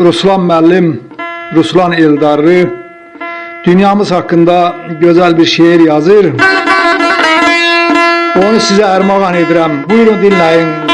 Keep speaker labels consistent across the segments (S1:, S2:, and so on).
S1: Ruslan müəllim, Ruslan Eldarlı dünyamız hakkında güzel bir şiir yazır. Onu size armağan edirəm. Buyurun dinleyin.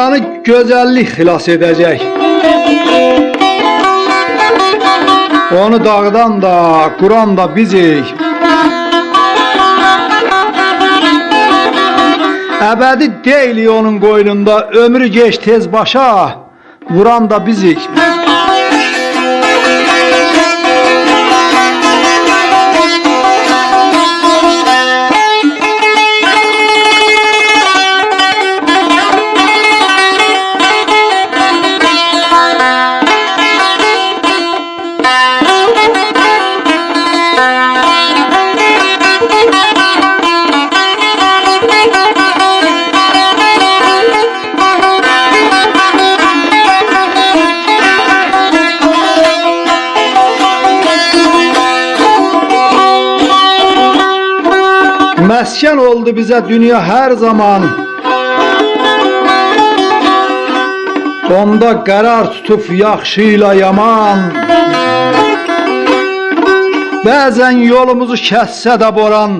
S1: Dünyanı güzellik xilas edecek. Onu dağdan da, Kur'an da bizik. Əbədi deyil onun qoynunda, ömrü geç tez başa, vuran da bizik. Mesken oldu bize dünya her zaman. Onda qərar tutub yaxşı yaman. Bəzən yolumuzu kəssə də boran,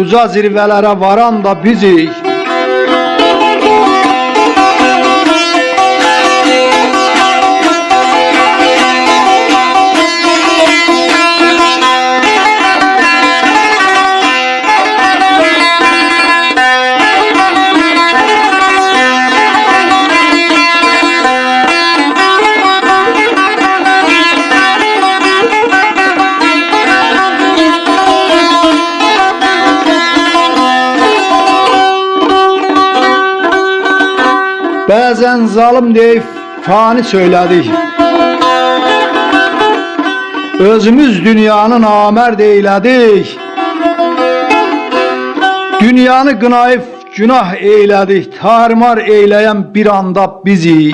S1: uca zirvələrə varan da bizik. Bəzən zalım deyib fani söylədik. Özümüz dünyanı namərd eylədik. Dünyanı qınayıb günah eylədik. Tarmar eyləyən bir anda bizi.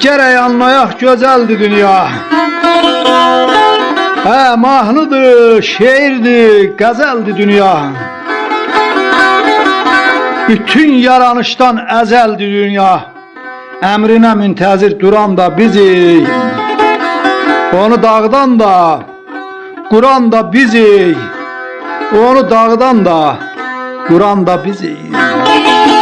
S1: Biz gərək anlayaq gözəldir dünya. Hə, mahnıdır, şeirdir, qəzəldir dünya. Bütün yaranışdan əzəldir dünya. Əmrinə müntəzir duran da bizik. Onu dağdan da, Quran da bizik. Onu dağdan da, Quran da bizik.